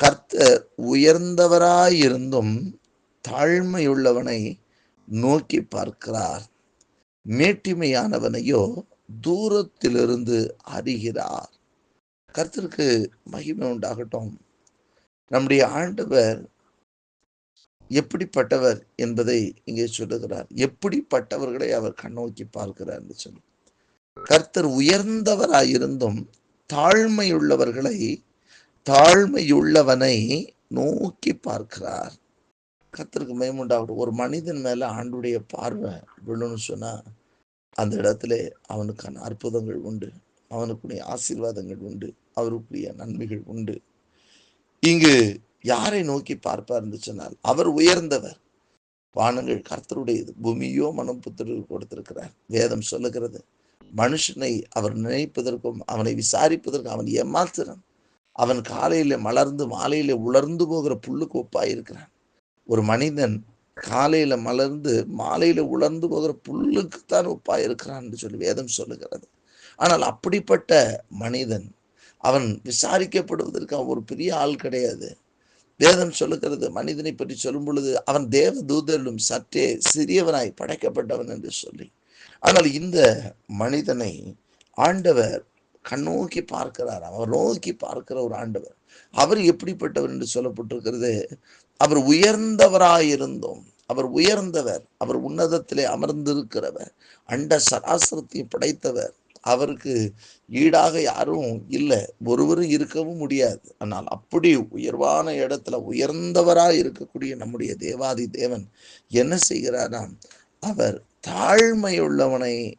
கர்த்தர் உயர்ந்தவராயிருந்தும் தாழ்மையுள்ளவனை நோக்கி பார்க்கிறார். மேட்டிமையானவனையோ தூரத்திலிருந்து அறிகிறார். கர்த்தருக்கு மகிமை உண்டாகட்டும். நம்முடைய ஆண்டவர் எப்படிப்பட்டவர் என்பதை இங்கே சொல்லுகிறார். எப்படிப்பட்டவர்களை அவர் கண்ணோக்கி பார்க்கிறார் என்று சொல்லி. கர்த்தர் உயர்ந்தவராயிருந்தும் தாழ்மையுள்ளவர்களை தாழ்மையுள்ளவனை நோக்கி பார்க்கிறார். கர்த்தருக்கு மேம்புண்டாகட்டும் ஒரு மனிதன் மேல ஆண்டுடைய பார்வை விழுன்னு சொன்னா அந்த இடத்துல அவனுக்கான அற்புதங்கள் உண்டு. அவனுக்குரிய ஆசீர்வாதங்கள் உண்டு. அவருக்குரிய நன்மைகள் உண்டு. இங்கு யாரை நோக்கி பார்ப்பார் என்று சொன்னால் அவர் உயர்ந்தவர். வானங்கள் கர்த்தருடையது. பூமியோ மனம் புத்தருக்கு கொடுத்திருக்கிறார். வேதம் சொல்லுகிறது மனுஷனை அவர் நினைப்பதற்கும் அவனை விசாரிப்பதற்கும் அவன் ஏமாத்துறான் அவன் காலையில் மலர்ந்து மாலையில் உலர்ந்து போகிற புல்லுக்கு ஒப்பாக இருக்கிறான் ஒரு மனிதன் காலையில் மலர்ந்து மாலையில் உலர்ந்து போகிற புல்லுக்குத்தான் ஒப்பாக இருக்கிறான் என்று சொல்லி வேதம் சொல்லுகிறது. ஆனால் அப்படிப்பட்ட மனிதன் அவன் விசாரிக்கப்படுவதற்கு அவன் ஒரு பெரிய ஆள் கிடையாது. வேதம் சொல்லுகிறது மனிதனை பற்றி சொல்லும் பொழுது அவன் தேவ தூதரிலும் சற்றே சிறியவனாய் படைக்கப்பட்டவன் என்று சொல்லி. ஆனால் இந்த மனிதனை ஆண்டவர் கண்ணோக்கி பார்க்கிறார். அவர் நோக்கி பார்க்கிற ஒரு ஆண்டவர். அவர் எப்படிப்பட்டவர் என்று சொல்லப்பட்டிருக்கிறது? அவர் உயர்ந்தவராயிருந்தோம். அவர் உயர்ந்தவர். அவர் உன்னதத்திலே அமர்ந்திருக்கிறவர். அண்ட சராசரத்தையும் படைத்தவர். அவருக்கு ஈடாக யாரும் இல்லை. ஒருவரும் இருக்கவும் முடியாது. ஆனால் அப்படி உயர்வான இடத்துல உயர்ந்தவராக இருக்கக்கூடிய நம்முடைய தேவாதி தேவன் என்ன செய்கிறாராம்? அவர் தாழ்மையுள்ளவனை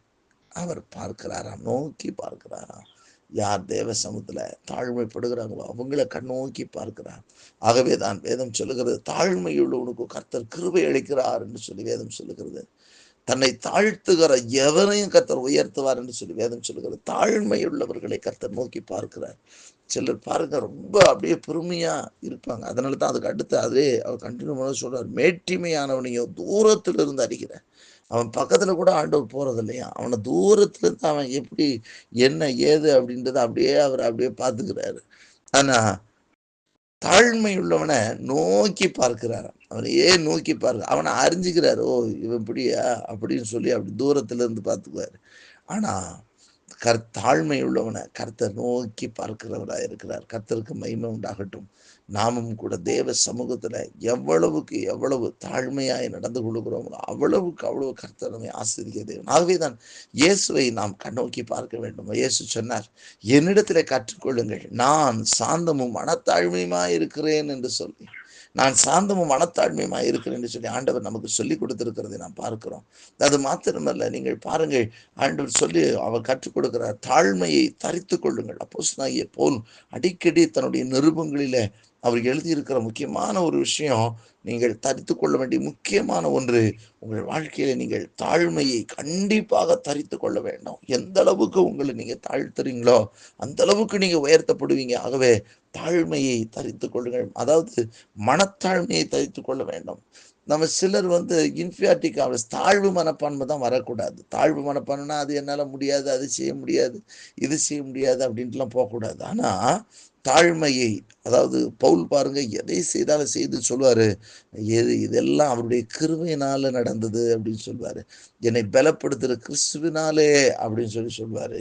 அவர் பார்க்கிறாராம். நோக்கி பார்க்கிறாராம். யார் தேவ சமூகத்தில் தாழ்மைப்படுகிறாங்களோ அவங்கள கண்ணோக்கி பார்க்கிறார். ஆகவே தான் வேதம் சொல்லுகிறது தாழ்மையுள்ளவனுக்கு கர்த்தர் கிருபை அளிக்கிறார் என்று சொல்லி வேதம் சொல்லுகிறது. தன்னை தாழ்த்துகிற எவரையும் கர்த்தர் உயர்த்துவார் என்று சொல்லி வேதம் சொல்லுகிறது. தாழ்மையுள்ளவர்களை கர்த்தர் நோக்கி பார்க்கிறார். சிலர் பாருங்க ரொம்ப அப்படியே பெருமையா இருப்பாங்க. அதனால தான் அதுக்கு அடுத்து அதே அவர் கண்டினியூ பண்ண சொல்றார் மேட்டிமையானவனையோ தூரத்துல இருந்து அறிகிறார். அவன் பக்கத்தில் கூட ஆண்டவர் போகிறது இல்லையா அவனை தூரத்துலேருந்து அவன் எப்படி என்ன ஏது அப்படின்றத அப்படியே அவர் அப்படியே பார்த்துக்கிறாரு. ஆனா தாழ்மை உள்ளவனை நோக்கி பார்க்கிறார் அவனையே நோக்கி பார்க்க அவனை அறிஞ்சுக்கிறாரு ஓ இவன் இப்படியா? அப்படின்னு சொல்லி அப்படி தூரத்துலேருந்து பார்த்துக்குவார். பார்த்துக்குவாரு கர்த்தாழ்மையுள்ளவனை உள்ளவனை கர்த்தர் நோக்கி பார்க்கிறவராக இருக்கிறார் கர்த்தருக்கு மகிமை உண்டாகட்டும். நாமும் கூட தேவ சமூகத்தில் எவ்வளவுக்கு எவ்வளவு தாழ்மையாய் நடந்து கொள்கிறோமோ அவ்வளவுக்கு அவ்வளவு கர்த்தர் ஆசிரிய தேவன். ஆகவே தான் இயேசுவை நாம் கண்ணோக்கி பார்க்க வேண்டும். இயேசு சொன்னார் என்னிடத்தில் கற்றுக்கொள்ளுங்கள். நான் சாந்தமும் மனத்தாழ்மையுமாய் இருக்கிறேன் என்று சொல்லி. நான் சாந்தமும் மனத்தாழ்மையுமாய் இருக்கிறேன் என்று சொல்லி ஆண்டவர் நமக்கு சொல்லி கொடுத்திருக்கிறதை நாம் பார்க்கிறோம். அது மாத்திரமல்ல நீங்கள் பாருங்கள் ஆண்டவர் சொல்லி அவர் கற்றுக் கொடுக்கிறார் தாழ்மையை தரித்து கொள்ளுங்கள். அப்போ போல் அடிக்கடி தன்னுடைய நிருபங்களில அவர் எழுதியிருக்கிற முக்கியமான ஒரு விஷயம் நீங்கள் தரித்து கொள்ள வேண்டிய முக்கியமான ஒன்று உங்கள் வாழ்க்கையில நீங்கள் தாழ்மையை கண்டிப்பாக தரித்து கொள்ள வேண்டும். எந்த அளவுக்கு உங்களை நீங்க தாழ்த்துறீங்களோ அந்த அளவுக்கு நீங்க உயர்த்தப்படுவீங்க. ஆகவே தாழ்மையை தரித்து கொள்ளுங்கள் அதாவது மனத்தாழ்மையை தரித்து கொள்ள வேண்டும். நம்ம சிலர் வந்து இன்ஃபியாரிட்டி காம்ப்ளெக்ஸ் தாழ்வு மனப்பான்மை தான் வரக்கூடாது. தாழ்வு மனப்பான்மைனா அது என்னால் முடியாது அது செய்ய முடியாது இது செய்ய முடியாது அப்படின்ட்டுலாம் போகக்கூடாது. ஆனால் தாழ்மையை அதாவது பவுல் பாருங்க எதை செய்தாலும் செய்து சொல்லுவார் எது இதெல்லாம் அவருடைய கிருமையினால் நடந்தது அப்படின்னு சொல்லுவார் என்னை பலப்படுத்துகிற கிறிஸ்துவினாலே அப்படின்னு சொல்லி சொல்லுவார்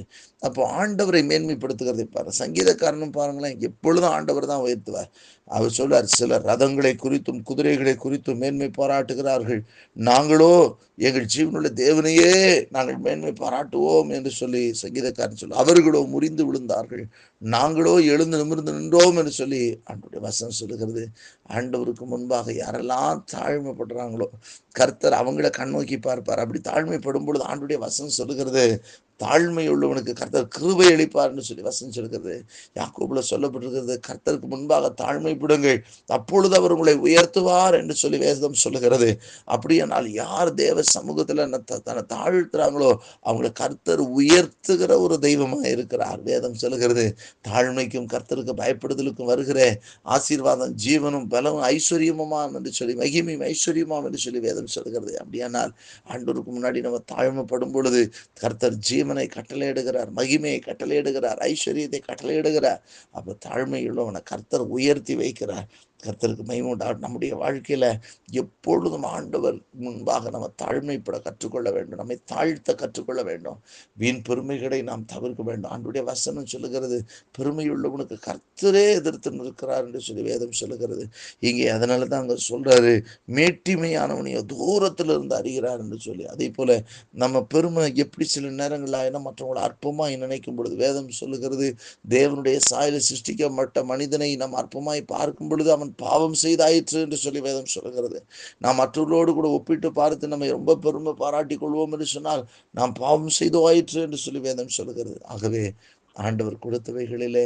அப்போ ஆண்டவரை மேன்மைப்படுத்துகிறதை பாரு. சங்கீதக்காரனும் பாருங்களேன் எப்பொழுதும் ஆண்டவர் தான் உயர்த்துவார். அவர் சொல்வார் சிலர் ரதங்களை குறித்தும் குதிரைகளை குறித்தும் மேன்மை பாராட்டுகிறார்கள். நாங்களோ எங்கள் ஜீவனுள்ள தேவனையே நாங்கள் மேன்மை பாராட்டுவோம் என்று சொல்லி சங்கீதக்காரன் சொல்லுவார் அவர்களோ முறிந்து விழுந்தார்கள். நாங்களோ எழுந்து நிமிர்ந்து நின்றோம் என்று சொல்லி ஆண்டுடைய வசனம் சொல்லுகிறது. ஆண்டவருக்கு முன்பாக யாரெல்லாம் தாழ்மைப்படுறாங்களோ கர்த்தர் அவங்கள கண்ணோக்கி பார்ப்பார். அப்படி தாழ்மைப்படும் பொழுது ஆண்டுடைய வசனம் சொல்லுகிறது. தாழ்மை உள்ளவனுக்கு கர்த்தர் கிருபை அளிப்பார்னு சொல்லி வசனம் சொல்கிறது. யாக்கோபுல சொல்லப்பட்டிருக்கிறது கர்த்தருக்கு முன்பாக தாழ்மைப்படுங்கள் அப்பொழுது அவர் உங்களை உயர்த்துவார் என்று சொல்லி வேதம் சொல்லுகிறது. அப்படியானால் யார் தேவ சமூகத்தில் தன்னை தாழ்த்துறாங்களோ அவங்களை கர்த்தர் உயர்த்துகிற ஒரு தெய்வமாக இருக்கிறார். வேதம் சொல்லுகிறது தாழ்மைக்கும் கர்த்தருக்கு பயப்படுதலுக்கும் வருகிற ஆசீர்வாதம் ஜீவனும் பலமும் ஐஸ்வர்யமுமாம் என்று சொல்லி மகிமையும் ஐஸ்வர்யமாம் என்று சொல்லி வேதம் சொல்லுகிறது. அப்படியானால் ஆண்டவருக்கு முன்னாடி நம்ம தாழ்மைப்படும் பொழுது கர்த்தர் ஜீவன் கட்டளையிடுகிறார் மகிமையை கட்டளையிடுகிறார் ஐஸ்வர்யத்தை கட்டளையிடுகிறார். அப்ப தாழ்மையுள்ளவனை கர்த்தர் உயர்த்தி வைக்கிறார். கர்த்தருக்கு மகிமுண்டா நம்முடைய வாழ்க்கையில் எப்பொழுதும் ஆண்டவர் முன்பாக நம்ம தாழ்மைப்பட கற்றுக்கொள்ள வேண்டும். நம்மை தாழ்த்த கற்றுக்கொள்ள வேண்டும். வீண் பெருமைகளை நாம் தவிர்க்க வேண்டும். ஆண்டுடைய வசனம் சொல்லுகிறது பெருமையுள்ளவனுக்கு கர்த்தரே எதிர்த்து நிற்கிறார் என்று சொல்லி வேதம் சொல்லுகிறது. இங்கே அதனால தான் அங்கே சொல்கிறாரு மேட்டிமையானவனையோ தூரத்தில் இருந்து அறிகிறார் என்று சொல்லி. அதே போல் நம்ம பெருமை எப்படி சில நேரங்கள் ஆயினா மற்றவங்களை அற்பமாக நினைக்கும் பொழுது வேதம் சொல்லுகிறது தேவனுடைய சாயலை சிருஷ்டிக்கப்பட்ட மனிதனை நாம் அற்பமாய் பார்க்கும் பொழுது அவன் பாவம் செய்தாயிற்று என்று சொல்லி வேதம் சொல்லுகிறது. நாம் மற்றவர்களோடு கூட ஒப்பிட்டு பார்த்து நம்மை ரொம்ப பெருமை பாராட்டி கொள்வோம் என்று சொன்னால் நாம் பாவம் செய்தோ ஆயிற்று என்று சொல்லி வேதம் சொல்லுகிறது. ஆகவே ஆண்டவர் கொடுத்தவைகளிலே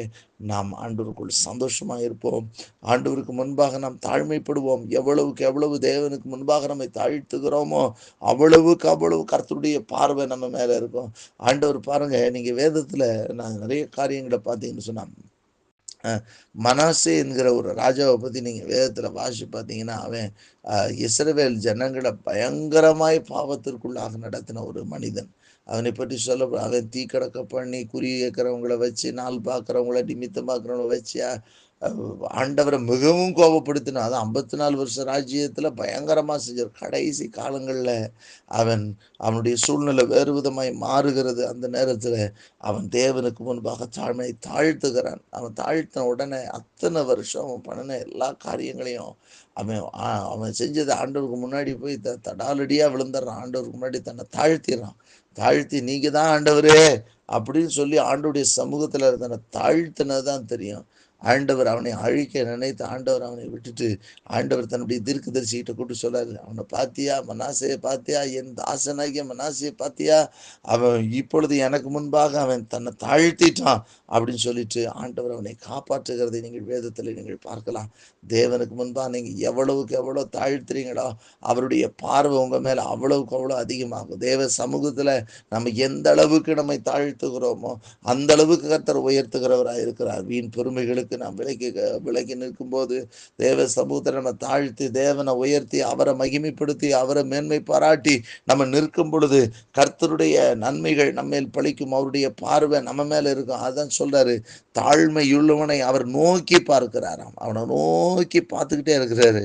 நாம் ஆண்டவருக்குள் சந்தோஷமாக இருப்போம் ஆண்டவருக்கு முன்பாக நாம் தாழ்மைப்படுவோம். எவ்வளவுக்கு எவ்வளவு தேவனுக்கு முன்பாக நம்மை தாழ்த்துகிறோமோ அவ்வளவுக்கு அவ்வளவு கர்த்தருடைய பார்வை நம்ம மேலே இருக்கும். ஆண்டவர் பாருங்கள் நீங்கள் வேதத்தில் நான் நிறைய காரியங்களை பார்த்தீங்கன்னு சொன்னால் மனாசே என்கிற ஒரு ராஜாவை பற்றி நீங்கள் வேதத்தில் வாசி பார்த்தீங்கன்னா அவன் இஸ்ரவேல் ஜனங்களை பயங்கரமாய் பாவத்திற்குள்ளாக நடத்தின ஒரு மனிதன். அவனை பற்றி சொல்ல அவன் தீ கடக்க பண்ணி குறி கேட்குறவங்கள வச்சு நாள் பார்க்குறவங்கள நிமித்தம் பார்க்குறவங்கள வச்சு ஆண்டவரை மிகவும் கோபப்படுத்தினான். அது ஐம்பத்தி நாலு வருஷ ராஜ்யத்தில் பயங்கரமாக செஞ்சார். கடைசி காலங்களில் அவன் அவனுடைய சூழ்நிலை வேறு விதமாய் மாறுகிறது. அந்த நேரத்தில் அவன் தேவனுக்கு முன்பாக தாழ்மையை தாழ்த்துகிறான். அவன் தாழ்த்தின உடனே அத்தனை வருஷம் அவன் பண்ணின எல்லா காரியங்களையும் அவன் அவன் செஞ்சது ஆண்டவருக்கு முன்னாடி போய் த தடாலடியாக விழுந்துடுறான். ஆண்டவருக்கு முன்னாடி தன்னை தாழ்த்திடுறான். தாழ்த்தி நீங்கள் தான் ஆண்டவரே அப்படின்னு சொல்லி ஆண்டவருடைய சமூகத்தில் தன்னை தாழ்த்தினதான் தெரியும். ஆண்டவர் அவனை அழிக்க நினைத்து ஆண்டவர் அவனை விட்டுட்டு ஆண்டவர் தன்னுடைய தீர்க்க தரிசிகிட்ட கூட்டு சொல்லாரு அவனை பாத்தியா மனாசையை பாத்தியா என் தாசனாகிய மனாசையை பாத்தியா அவன் இப்பொழுது எனக்கு முன்பாக அவன் தன்னை தாழ்த்திட்டான் அப்படின்னு சொல்லிட்டு ஆண்டவர் அவனை காப்பாற்றுகிறதை நீங்கள் வேதத்தில் நீங்கள் பார்க்கலாம். தேவனுக்கு முன்பாக நீங்கள் எவ்வளவுக்கு எவ்வளோ தாழ்த்துறீங்களோ அவருடைய பார்வை உங்கள் மேலே அவ்வளவுக்கு அவ்வளோ அதிகமாகும். தேவ சமூகத்தில் நம்ம எந்த அளவுக்கு நம்மை தாழ்த்துகிறோமோ அந்த அளவுக்கு கர்த்தர் உயர்த்துகிறவராக இருக்கிறார் வீண் பெருமைகளுக்கு நாம் விலக்கி விலகி நிற்கும்போது தேவ சமூகத்தை நம்ம தாழ்த்தி தேவனை உயர்த்தி அவரை மகிமைப்படுத்தி அவரை மேன்மை பாராட்டி நம்ம நிற்கும் பொழுது கர்த்தருடைய நன்மைகள் நம்மேல் பழிக்கும். அவருடைய பார்வை நம்ம மேலே இருக்கும். அதான் சொல்கிறாரு தாழ்மையுள்ளவனை அவர் நோக்கி பார்க்கிறாராம். அவனை நோக்கி பார்த்துக்கிட்டே இருக்கிறாரு.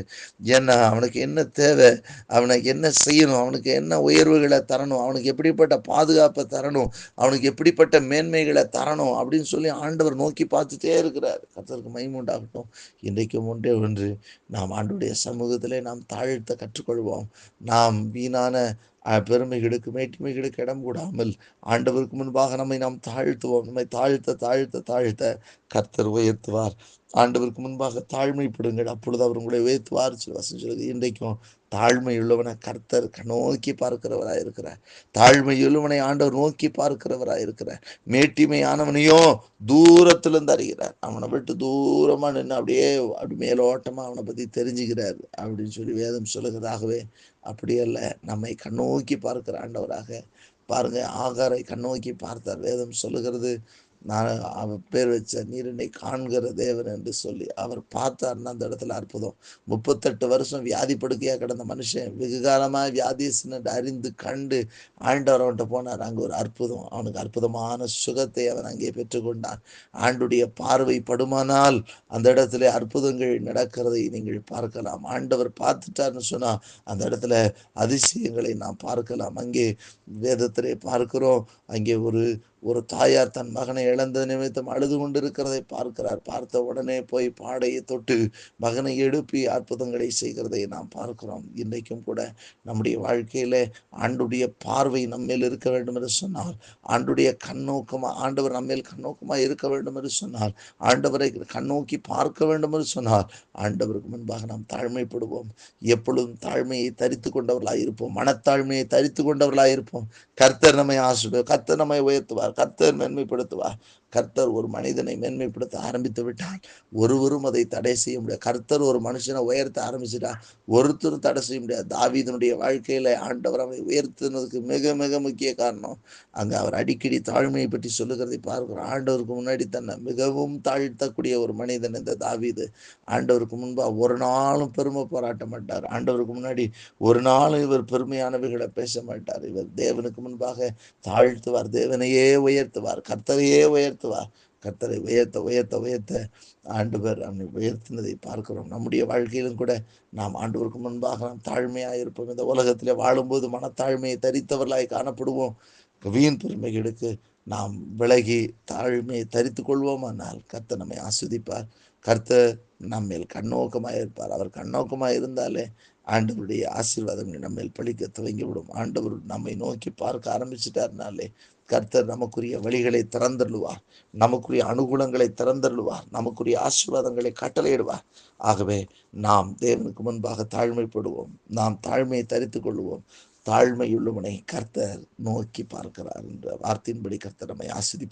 என்ன அவனுக்கு என்ன தேவை அவனுக்கு என்ன செய்யணும் அவனுக்கு என்ன உயர்வுகளை தரணும் அவனுக்கு எப்படிப்பட்ட பாதுகாப்பை தரணும் அவனுக்கு எப்படிப்பட்ட மேன்மைகளை தரணும் அப்படின்னு சொல்லி ஆண்டவர் நோக்கி பார்த்துட்டே இருக்கிறார். கத்தருக்கு மைமுண்டாகட்டும் இன்றைக்கும் ஒன்றே ஒன்று நாம் ஆண்டுடைய சமூகத்திலே நாம் தாழ்த்த கற்றுக்கொள்வோம். நாம் வீணான பெருமைகளுக்கு மேட்டிமைகளுக்கு இடம் கூடாமல் ஆண்டவருக்கு முன்பாக நம்மை நாம் தாழ்த்துவோம். நம்மை தாழ்த்த தாழ்த்த தாழ்த்த கர்த்தர் உயர்த்துவார். ஆண்டவருக்கு முன்பாக தாழ்மைப்படுங்கள். அப்பொழுது அவர் உங்களை உயர்த்துவார். சொல்லி சொல்லுது இன்றைக்கும் தாழ்மை உள்ளவனை கர்த்தர் நோக்கி பார்க்கிறவராக இருக்கிறார். தாழ்மை உள்ளவனை ஆண்டவர் நோக்கி பார்க்கிறவராக இருக்கிறார். மேட்டிமையானவனையோ தூரத்திலிருந்து அறிகிறார். அவனை விட்டு தூரமா நின்று அப்படியே அப்படி மேலோட்டமா அவனை பத்தி தெரிஞ்சுக்கிறார். அப்படின்னு சொல்லி வேதம் சொல்லுகிறதாகவே அப்படியல்ல நம்மை கண்ணோக்கி பார்க்கிற ஆண்டவராக பாருங்க. ஆகாரை கண்ணோக்கி பார்த்தார். வேதம் சொல்லுகிறது. நான் அவர் பேர் வச்ச நீர் என்னை காண்கிற தேவன் என்று சொல்லி அவர் பார்த்தார்னா அந்த இடத்துல அற்புதம். முப்பத்தெட்டு வருஷம் வியாதி படுக்கையாக கிடந்த மனுஷன் வெகு காலமா வியாதிஸ்னு அறிந்து கண்டு ஆண்டவர் அவன்கிட்ட போனார். அங்கே ஒரு அற்புதம். அவனுக்கு அற்புதமான சுகத்தை அவன் அங்கே பெற்றுக்கொண்டான் ஆண்டுடைய பார்வை படுமானால் அந்த இடத்துல அற்புதங்கள் நடக்கிறதை நீங்கள் பார்க்கலாம். ஆண்டவர் பார்த்துட்டார்னு சொன்னால் அந்த இடத்துல அதிசயங்களை நாம் பார்க்கலாம். அங்கே வேதத்திலே பார்க்கிறோம். அங்கே ஒரு ஒரு தாயார் தன் மகனை இழந்த நிமித்தம் அழுது கொண்டிருக்கிறதை பார்க்கிறார். பார்த்த உடனே போய் பாடையை தொட்டு மகனை எழுப்பி அற்புதங்களை செய்கிறதை நாம் பார்க்கிறோம். இன்றைக்கும் கூட நம்முடைய வாழ்க்கையில ஆண்டுடைய பார்வை நம்மேல் இருக்க வேண்டும் என்று சொன்னால் ஆண்டுடைய கண்ணோக்கமாக ஆண்டவர் நம்மேல் கண்ணோக்கமாக இருக்க வேண்டும் என்று சொன்னால் ஆண்டவரை கண்ணோக்கி பார்க்க வேண்டும் என்று சொன்னால் ஆண்டவருக்கு முன்பாக நாம் தாழ்மைப்படுவோம். எப்பொழுதும் தாழ்மையை தரித்து கொண்டவர்களாக இருப்போம் மனத்தாழ்மையை தரித்து கொண்டவர்களாக இருப்போம் கர்த்தர் நம்மை ஆசிடுவோம் கர்த்தர் நம்மை உயர்த்துவார். கத்தர் நன்மைப்படுத்துவார். கர்த்தர் ஒரு மனிதனை மேன்மைப்படுத்த ஆரம்பித்து விட்டால் ஒருவரும் அதை தடை செய்ய முடியாது. கர்த்தர் ஒரு மனுஷனை உயர்த்த ஆரம்பிச்சிட்டா ஒருத்தரும் தடை செய்ய முடியாது. தாவீதனுடைய வாழ்க்கையில் ஆண்டவர் அவரை உயர்த்தினதுக்கு மிக மிக முக்கிய காரணம் அங்கே அவர் அடிக்கடி தாழ்மையை பற்றி சொல்லுகிறதை பார்க்கிறோம் ஆண்டவருக்கு முன்னாடி தன்னை மிகவும் தாழ்த்தக்கூடிய ஒரு மனிதன் இந்த தாவீது. ஆண்டவருக்கு முன்பாக ஒரு நாளும் பெருமை போராட்ட மாட்டார். ஆண்டவருக்கு முன்னாடி ஒரு நாளும் இவர் பெருமையானவைகளை பேச மாட்டார். இவர் தேவனுக்கு முன்பாக தாழ்த்துவார். தேவனையே உயர்த்துவார். கர்த்தரையே உயர்த்து உயர்த்துவா கர்த்தரை உயர்த்த உயர்த்த உயர்த்த ஆண்டவர் அவனை உயர்த்தினதை பார்க்கிறோம். நம்முடைய வாழ்க்கையிலும் கூட நாம் ஆண்டவருக்கு முன்பாக நாம் தாழ்மையாக இருப்போம். இந்த உலகத்திலே வாழும்போது மனத்தாழ்மையை தரித்தவர்களாய் காணப்படுவோம். வீண் பெருமைகளுக்கு நாம் விலகி தாழ்மையை தரித்து கொள்வோமானால் கர்த்தர் நம்மை ஆஸ்வதிப்பார். கர்த்தர் நம்மேல் கண்ணோக்கமாக இருப்பார் அவர் கண்ணோக்கமாக இருந்தாலே ஆண்டவருடைய ஆசீர்வாதங்கள் நம்மேல் பழிக்க துவங்கிவிடும் ஆண்டவர் நம்மை நோக்கி பார்க்க ஆரம்பிச்சிட்டாருனாலே கர்த்தர் நமக்குரிய வழிகளை திறந்தருள்வார். நமக்குரிய அனுகூலங்களை திறந்தருள்வார். நமக்குரிய ஆசீர்வாதங்களை கட்டளையிடுவார். ஆகவே நாம் தேவனுக்கு முன்பாக தாழ்மைப்படுவோம். நாம் தாழ்மையை தரித்து கொள்வோம். தாழ்மையுள்ளவனை கர்த்தர் நோக்கி பார்க்கிறார் என்ற வார்த்தையின்படி கர்த்தர் நம்மை ஆசிரிப்பார்